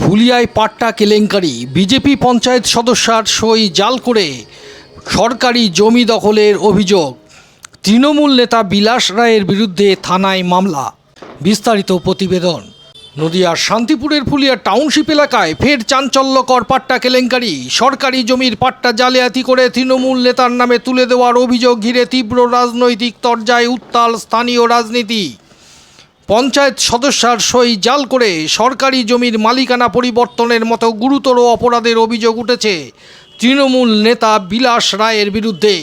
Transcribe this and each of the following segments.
ফুলিয়ায় পাট্টা কেলেঙ্কারি। বিজেপি পঞ্চায়েত সদস্যার সই জাল করে সরকারি জমি দখলের অভিযোগ। তৃণমূল নেতা বিলাস রায়ের বিরুদ্ধে থানায় মামলা। বিস্তারিত প্রতিবেদন। নদিয়ার শান্তিপুরের ফুলিয়া টাউনশিপ এলাকায় ফের চাঞ্চল্যকর পাট্টা কেলেঙ্কারি। সরকারি জমির পাট্টা জালিয়াতি করে তৃণমূল নেতার নামে তুলে দেওয়ার অভিযোগ ঘিরে তীব্র রাজনৈতিক তরজায় উত্তাল স্থানীয় রাজনীতি। পঞ্চায়েত সদস্যার সই জাল করে সরকারি জমির মালিকানা পরিবর্তনের মতো গুরুতর অপরাধের অভিযোগ উঠেছে তৃণমূল নেতা বিলাস রায়ের বিরুদ্ধে।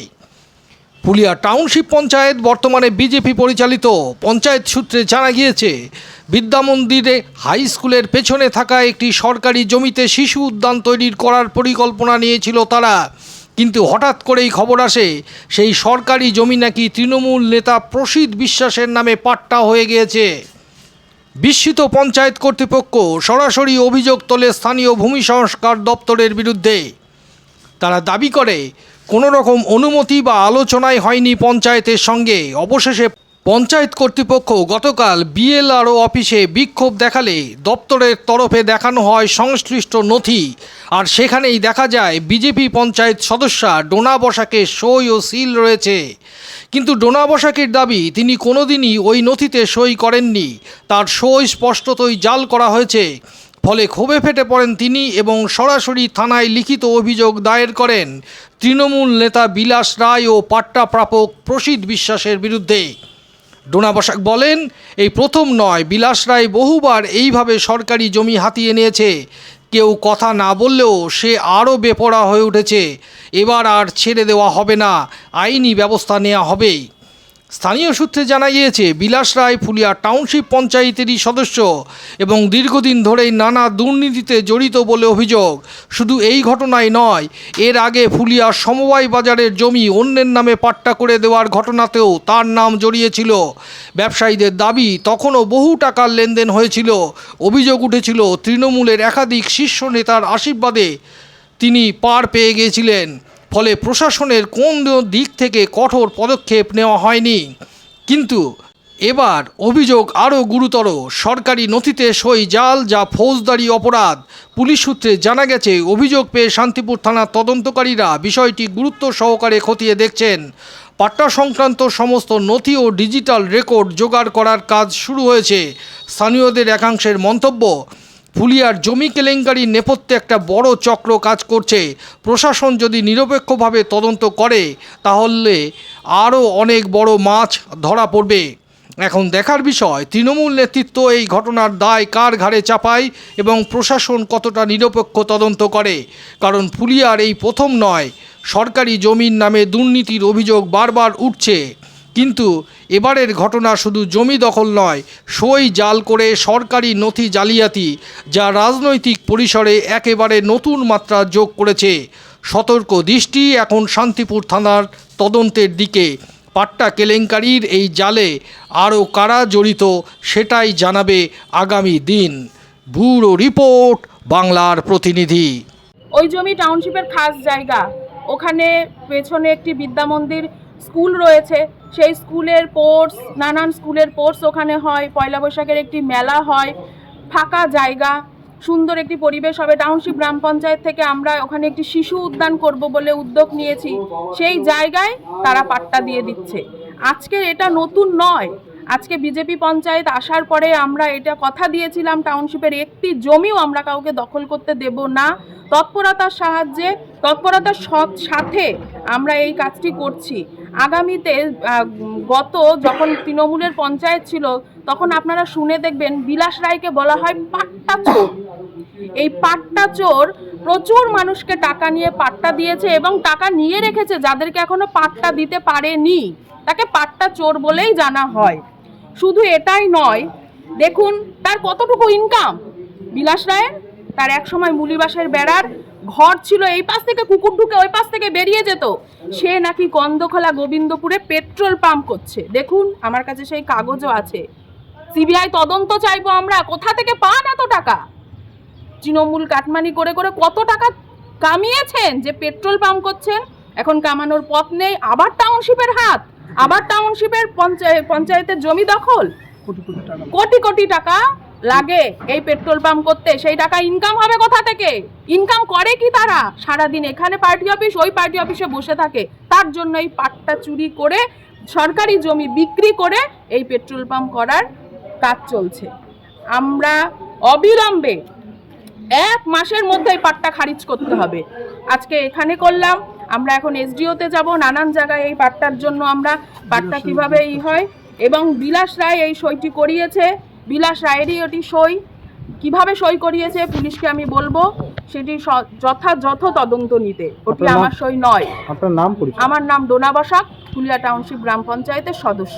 পুলিয়া টাউনশিপ পঞ্চায়েত, বর্তমানে বিজেপি পরিচালিত পঞ্চায়েত সূত্রে জানা গিয়েছে, বিদ্যামন্দিরে হাই স্কুলের পেছনে থাকা একটি সরকারি জমিতে শিশু উদ্যান তৈরির করার পরিকল্পনা নিয়েছিল তারা। কিন্তু হঠাৎ করেই খবর আসে, সেই সরকারি জমি নাকি তৃণমূল নেতা প্রসিদ বিশ্বাসের নামে পাট্টা হয়ে গিয়েছে। বিস্মিত পঞ্চায়েত কর্তৃপক্ষ সরাসরি অভিযোগ তোলে স্থানীয় ভূমি সংস্কার দপ্তরের বিরুদ্ধে। তারা দাবি করে, কোনো রকম অনুমতি বা আলোচনাই হয়নি পঞ্চায়েতের সঙ্গে, অবশেষে পঞ্চায়েত কর্তৃপক্ষ গতকাল বিএলআরও অফিসে বিক্ষোভ দেখালে দপ্তরের তরফে দেখানো হয় সংশ্লিষ্ট নথি। আর সেখানেই দেখা যায়, বিজেপি পঞ্চায়েত সদস্যা ডোনা বসাকে সই ও সিল রয়েছে। কিন্তু ডোনা বসাকের দাবি, তিনি কোনোদিনই ওই নথিতে সই করেননি। তার সই স্পষ্টতই জাল করা হয়েছে। ফলে ক্ষোভে ফেটে পড়েন তিনি এবং সরাসরি থানায় লিখিত অভিযোগ দায়ের করেন তৃণমূল নেতা বিলাস রায় ও পাট্টা প্রাপক প্রসিদ্ধ বিশ্বাসের বিরুদ্ধে। ডোনা বসাক বলেন, এই প্রথম নয়, বিলাস রায় বহুবার এইভাবে সরকারি জমি হাতিয়ে নিয়েছে। কেউ কথা না বললেও সে আরও বেপরা হয়ে উঠেছে। এবার আর ছেড়ে দেওয়া হবে না, আইনি ব্যবস্থা নেওয়া হবেই। স্থানীয় সূত্রে জানা গিয়েছে, বিলাস রায় ফুলিয়া টাউনশিপ পঞ্চায়েতেরই সদস্য এবং দীর্ঘদিন ধরেই নানা দুর্নীতিতে জড়িত বলে অভিযোগ। শুধু এই ঘটনায় নয়, এর আগে ফুলিয়া সমবায় বাজারের জমি অন্যের নামে পাট্টা করে দেওয়ার ঘটনাতেও তার নাম জড়িয়েছিল। ব্যবসায়ীদের দাবি, তখনও বহু টাকার লেনদেন হয়েছিল। অভিযোগ উঠেছিল, তৃণমূলের একাধিক শীর্ষ নেতার আশীর্বাদে তিনি পার পেয়ে গিয়েছিলেন। ফলে প্রশাসনের কোন দিক থেকে কঠোর পদক্ষেপ নেওয়া হয়নি। কিন্তু এবার অভিযোগ আরও গুরুতর। সরকারি নথিতে সই জাল যা ফৌজদারি অপরাধ, পুলিশ সূত্রে জানা গেছে, অভিযোগ পেয়ে শান্তিপুর থানার তদন্তকারীরা বিষয়টি গুরুত্ব সহকারে খতিয়ে দেখছেন। পাট্টা সংক্রান্ত সমস্ত নথি ও ডিজিটাল রেকর্ড জোগাড় করার কাজ শুরু হয়েছে। স্থানীয়দের একাংশের মন্তব্য ফুলিয়ার জমি কেলেঙ্কারির নেপথ্যে একটা বড় চক্র কাজ করছে। প্রশাসন যদি নিরপেক্ষভাবে তদন্ত করে, তাহলে আরও অনেক বড় মাছ ধরা পড়বে। এখন দেখার বিষয়, তৃণমূল নেতৃত্ব এই ঘটনার দায় কার ঘাড়ে চাপায় এবং প্রশাসন কতটা নিরপেক্ষ তদন্ত করে? কারণ ফুলিয়ার এই প্রথম নয়, সরকারি জমির নামে দুর্নীতির অভিযোগ বারবার উঠছে। কিন্তু এবারের ঘটনা শুধু জমি দখল নয়, সই জাল করে সরকারি নথি জালিয়াতি, যা রাজনৈতিক পরিসরে একেবারে নতুন মাত্রা যোগ করেছে। সতর্ক দৃষ্টি এখন শান্তিপুর থানার তদন্তের দিকে। পাট্টা কেলেঙ্কারির এই জালে আরও কারা জড়িত সেটাই জানাবে আগামী দিন। ব্যুরো রিপোর্ট, বাংলার প্রতিনিধি। ওই জমি টাউনশিপের খাস জায়গা। ওখানে পেছনে একটি বিদ্যা মন্দির, স্কুল রয়েছে। সেই স্কুলের কোর্স, নানান স্কুলের কোর্স ওখানে হয়। পয়লা বৈশাখের একটি মেলা হয়। ফাঁকা জায়গা, সুন্দর একটি পরিবেশ হবে। টাউনশিপ গ্রাম পঞ্চায়েত থেকে আমরা ওখানে একটি শিশু উদ্যান করব বলে উদ্যোগ নিয়েছি। সেই জায়গায় তারা পাট্টা দিয়ে দিচ্ছে। আজকের এটা নতুন নয়। আজকে বিজেপি পঞ্চায়েত আসার পরে আমরা এটা কথা দিয়েছিলাম টাউনশিপের একটি জমিও আমরা কাউকে দখল করতে দেব না। তৎপরতার সাহায্যে, তৎপরতার সাথে আমরা এই কাজটি করছি। আগামীতে গত যখন তৃণমূলের পঞ্চায়েত ছিল, তখন আপনারা শুনে দেখবেন বিলাস রায়কে বলা হয় পাট্টা চোর। এই পাট্টা চোর প্রচুর মানুষকে টাকা নিয়ে পাট্টা দিয়েছে এবং টাকা নিয়ে রেখেছে যাদেরকে এখনও পাট্টা দিতে পারেনি। তাকে পাট্টা চোর বলেই জানা হয়। শুধু এটাই নয়, দেখুন তার কতটুকু ইনকাম বিলাস রায়ের? তার এক সময় মুলিবাসের বেড়ার ঘর ছিল, এই পাশ থেকে কুকুর ঢুকে ওই পাশ থেকে বেরিয়ে যেত। সে নাকি গন্ধখোলা গোবিন্দপুরে পেট্রোল পাম্প করছে। দেখুন, আমার কাছে সেই কাগজও আছে। সিবিআই তদন্ত চাইব আমরা, কোথা থেকে পান এত টাকা? তৃণমূল কাটমানি করে করে কত টাকা কামিয়েছেন যে পেট্রোল পাম্প করছেন? এখন কামানোর পথ নেই, আবার টাউনশিপের হাত। আবার টাউনশিপের পঞ্চায়েত পঞ্চায়েতের জমি দখল? কোটি কোটি টাকা। লাগে এই পেট্রোল পাম্প করতে। সেই টাকা ইনকাম হবে কোথা থেকে? ইনকাম করে কি তারা? সারাদিন এখানে পার্টি অফিস ওই পার্টি অফিসে বসে থাকে। তার জন্য এই পাটটা চুরি করে সরকারি জমি বিক্রি করে এই পেট্রোল পাম্প করার কাজ চলছে। আমরা অবিলম্বে এক মাসের মধ্যে এই পাটটা খারিজ করতে হবে। আজকে এখানে করলাম আমরা এখন এসডিওতে যাব নানান জায়গায় এই পাটটার জন্য আমরা পাটটা কীভাবে ই হয়। এবং বিলাস রায় এই সইটি করিয়েছে। বিলাস রায়েরই ওটি সই। কীভাবে সই করিয়েছে পুলিশকে আমি বলব সেটি যথাযথ তদন্ত নিতে। ওটি আমার সই নয়। আপনার নাম আমার নাম ডোনা বসাক ফুলিয়া টাউনশিপ গ্রাম পঞ্চায়েতের সদস্য।